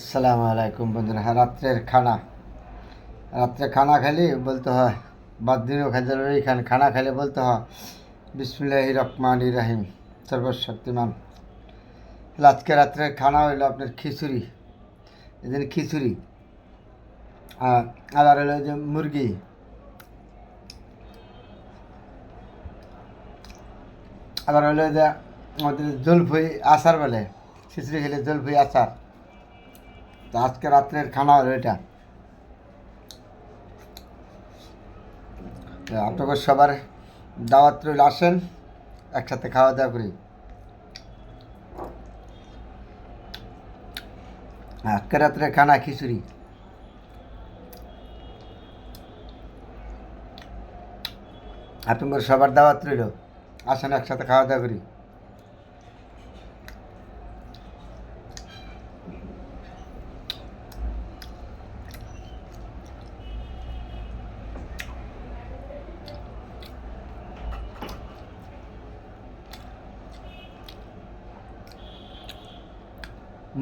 আসসালামু আলাইকুম বন্ধুরা হ্যাঁ রাত্রের খানা। রাত্রে খানা খেলে বলতে হয়, বাদ দিনও হবে এখানে খানা খেলে বলতে হয় বিসমুল্লাহ রহমান রাহিম, সর্বশক্তিমান। আজকে রাত্রের খানা হইল আপনার খিচুড়ি, এদিন খিচুড়ি। আর আবার হলো যে মুরগি। আবার হলো যে আমাদের জলফুই আচার বলে, খিচুড়ি খেলে জলফুই আচার। তো আজকে রাত্রের খানা হলো এটা। তো আপনাদের সবার দাওয়াত রইল, আসেন, একসাথে খাওয়া দাওয়া করি। আজকে রাত্রে খানা খিচুড়ি। আপনাদের সবার দাওয়াত রইল, আসেন, একসাথে খাওয়া দাওয়া করি।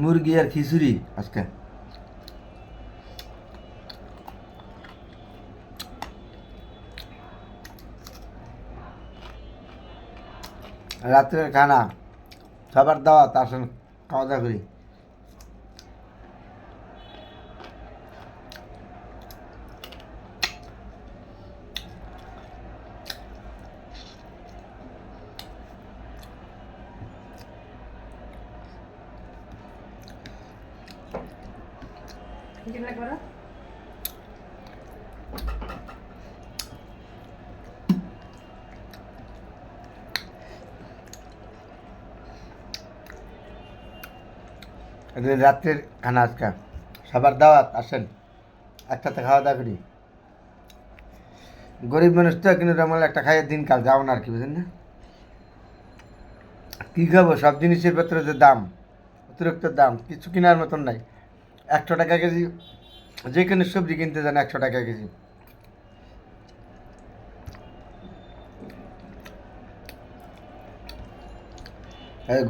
মুরগি আর খিচুড়ি আজকে। রাত্রের খানা সবার দাওয়াত আসেন খাওয়া দাওয়া করি। রাত্রের খানা আজকে। সবার দাওয়াত, আসেন। একসাথে খাওয়া দাওয়া করি। গরিব মানুষ তো কিন্তু তেমন একটা খাইয়ে দিন কাল, যাও না আর কি, বুঝলেন না? কী খাব? সব জিনিসের ভেতরে যে দাম, অতিরিক্ত দাম, কিছু কেনার মতন নাই। একশো টাকা কেজি, যে কোনো সবজি কিনতে যান একশো টাকা কেজি।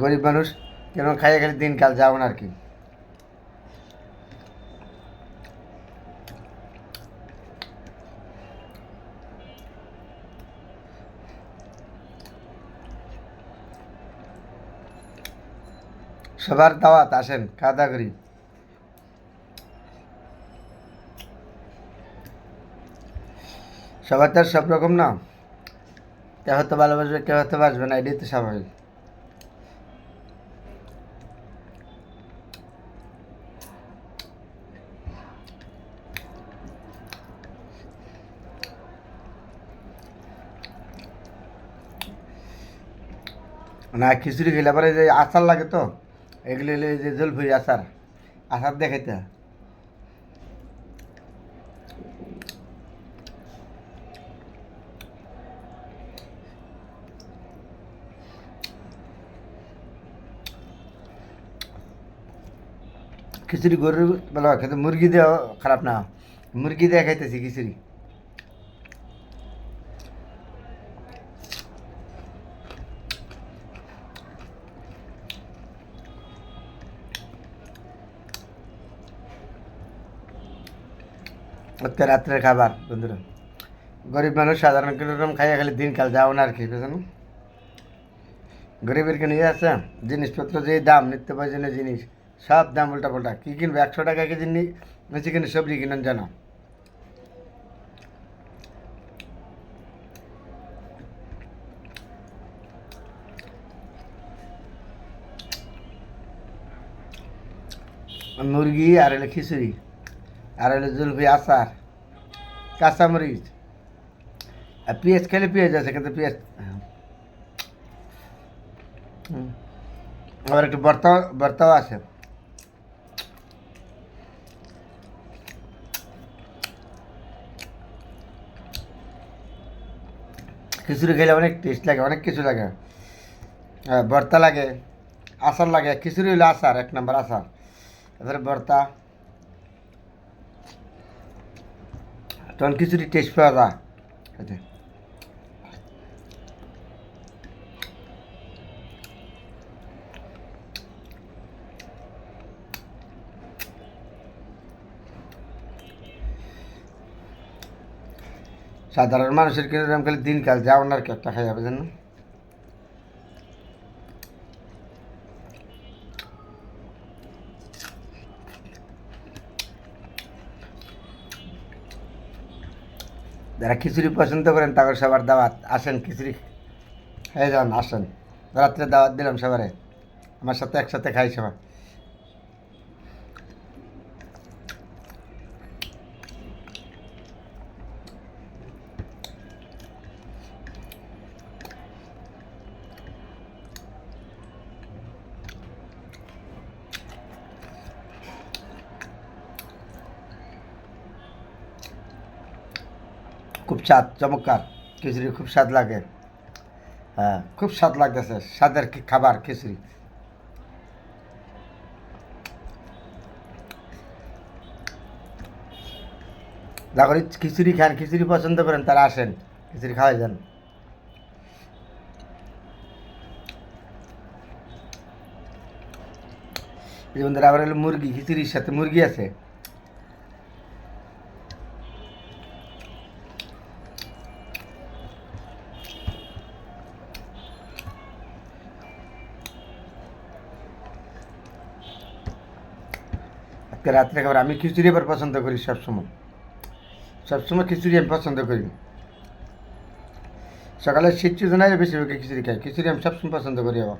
গরিব মানুষ কেন খাইয়ে খালি দিন কাল যাও না আর কি। সবার দাওয়াত, আসেন, খাওয়া দাওয়া করি। সবার তো আর সব রকম না। কেউ হয়তো ভালোবাসবে, কেউ হয়তো বাসবে না, এটাই তো স্বাভাবিক। না, খিচুড়ি খেলে পরে যে আচার লাগে তো, এগুলো যে জলফুই আচার। আচার দেখাইতে খিচুড়ি গরুর বেলা খেতে, মুরগি দেওয়া খারাপ না। মুরগি দিয়ে খাইতেছি খিচুড়ি। আজকে রাত্রের খাবার, বন্ধুরা। গরিব মানুষ সাধারণ কীরকম খাইয়া খালি দিন কাল যাও না আর কি বুঝলেন গরিবের কিনে আছে জিনিসপত্র যে দাম, নিত্য প্রয়োজনীয় জিনিস। সব দাম উল্টা পাল্টা। কী কিনবে? একশো টাকা কেজি নিচে কিনে সবজি কিনেন জানো। মুরগি আর হলো খিচুড়ি। আর হলো জলফি আচার কাঁচা কাঁচামরিচ। আর পেঁয়াজ খেলে পেঁয়াজ আছে, কিন্তু পেঁয়াজ। আবার একটু ভর্তা বর্তাও আছে। খিচুড়ি খেলে অনেক টেস্ট লাগে, অনেক কিছু লাগে। ভর্তা লাগে, আচার লাগে। খিচুড়ি হলো আচার, এক নম্বর আচার। তারপরে ভর্তা। তখন খিচুড়ি টেস্ট পাওয়া যায়। সাধারণ মানুষের এরকম খালি দিনকাল যাও না আর কি একটা খাই যাবে জানো? যারা খিচুড়ি পছন্দ করেন তাদের সবার দাওয়াত, আসেন খিচুড়ি খেয়ে যান, আসেন। রাত্রে দাওয়াত দিলাম সবারে। আমার সাথে একসাথে খাই সবাই। খুব স্বাদ, চমৎকার। খিচুড়ি খুব স্বাদ লাগে। হ্যাঁ খুব স্বাদ লাগতেছে, স্বাদের খাবার খিচুড়ি? যারা খিচুড়ি খান, খিচুড়ি পছন্দ করেন, তারা আসেন, খিচুড়ি খাওয়াই যান। বন্ধুরা, আবার মুরগি, খিচুড়ির সাথে মুরগি আছে। আজকে রাত্রে খাবার, আমি খিচুড়ি এবার পছন্দ করি সবসময়। সবসময় খিচুড়ি আমি পছন্দ করি সকালে শীত সিজনে বেশিরভাগ খিচুড়ি খাই। খিচুড়ি আমি সবসময় পছন্দ করি আবার।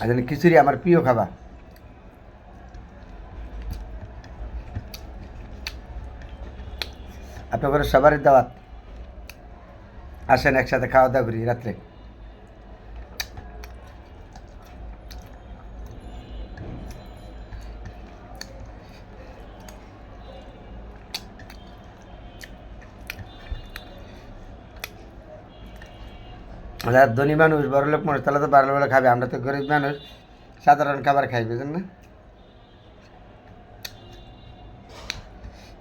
আর খিচুড়ি আমার প্রিয় খাবার। আপনার সবারই দাওয়াত। আসেন একসাথে খাওয়া দাওয়া করি রাত্রে। যারা ধনী মানুষ, বড় লোক মানুষ, তাহলে তো বারো বেলা খাবে। আমরা তো গরিব মানুষ, সাধারণ খাবার খাই, বুঝলেন না?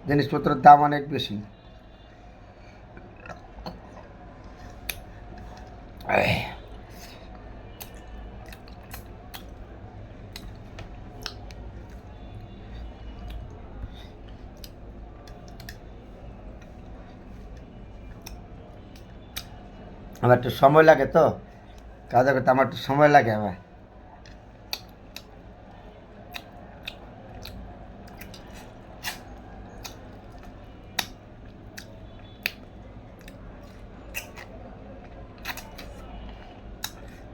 জিনিসপত্রের দাম অনেক বেশি। আমার একটু সময় লাগে তো? কাজ করতে আমার একটু সময় লাগে আমার।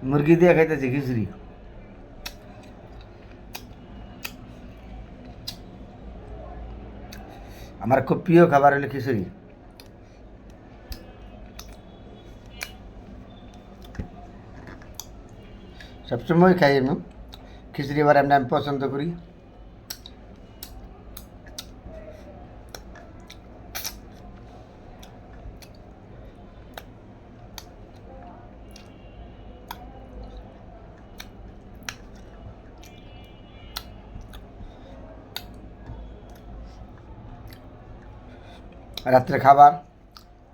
মুরগি দিয়ে খাইতেছি খিচুড়ি। আমার খুব প্রিয় খাবার হলো খিচুড়ি। সবসময় খাই আমি। খিচুড়ি এবার এমনি আমি পছন্দ করি। রাত্রে খাবার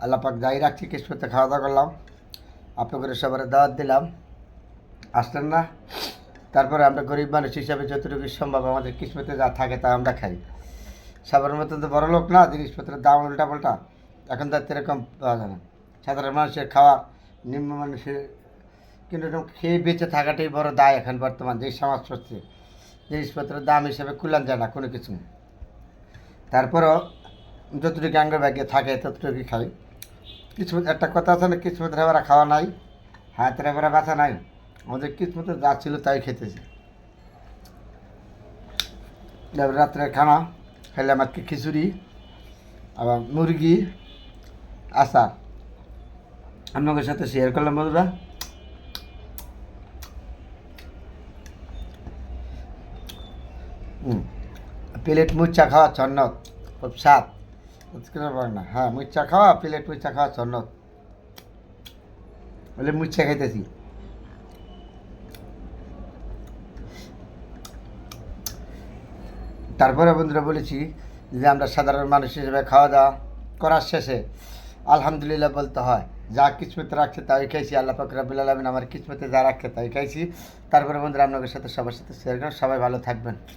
আল্লাহ পাক যাই রাখছি কিসমতে খাওয়া দাওয়া করলাম। আপনাদের সবার দাওয়াত দিলাম। আসলেন না। তারপরে আমরা গরিব মানুষ হিসাবে যতটুকু সম্ভব আমাদের কিসমতে যা থাকে তা আমরা খাই। সবার মতন তো বড় লোক না, জিনিসপত্রের দাম উল্টা পাল্টা। এখন তো আর এরকম পাওয়া যায় না। সাধারণ মানুষের খাওয়া নিম্ন মানুষের কিন্তু খেয়ে বেঁচে থাকাটাই বড় দায় এখন বর্তমান যেই সমাজ চলছে জিনিসপত্রের দাম হিসেবে কুলান যায় না কোনো কিছু। তারপরও যতটুকু আঙ্গের ব্যাগে থাকে ততটুকু খাই। কিছু একটা কথা আছে না, কিসমতের এবার খাওয়া নাই হাতের এবার বাঁচা নাই। আমাদের কিসমতে যা ছিল তাই খেতেছি। রাত্রে খানা খাইলে আমাকে খিচুড়ি, আবার মুরগি, আচার। আপনাদের সাথে শেয়ার করলাম বন্ধুরা। প্লেট মুচ্চা খাওয়া ছন্নত, খুব স্বাদ। না। হ্যাঁ মুচ্চা খাওয়া, প্লেট মুচ্চা খাওয়া ছন্নত। বলে মুচ্চা খাইতেছি। তারপরে বন্ধুরা বলেছি যে আমরা সাধারণ মানুষ হিসেবে খাওয়া দাওয়া করার শেষে আলহামদুলিল্লাহ বলতে হয়, যা কিসমতে রাখছে তাই খাইছি, আল্লাহ ফকরাবুল আলমিন আমার কিসমতে যা রাখছে তাই খাইছি। তারপরে বন্ধুরা আপনাদের সাথে সবার সাথে শেয়ার করেন সবাই ভালো থাকবেন।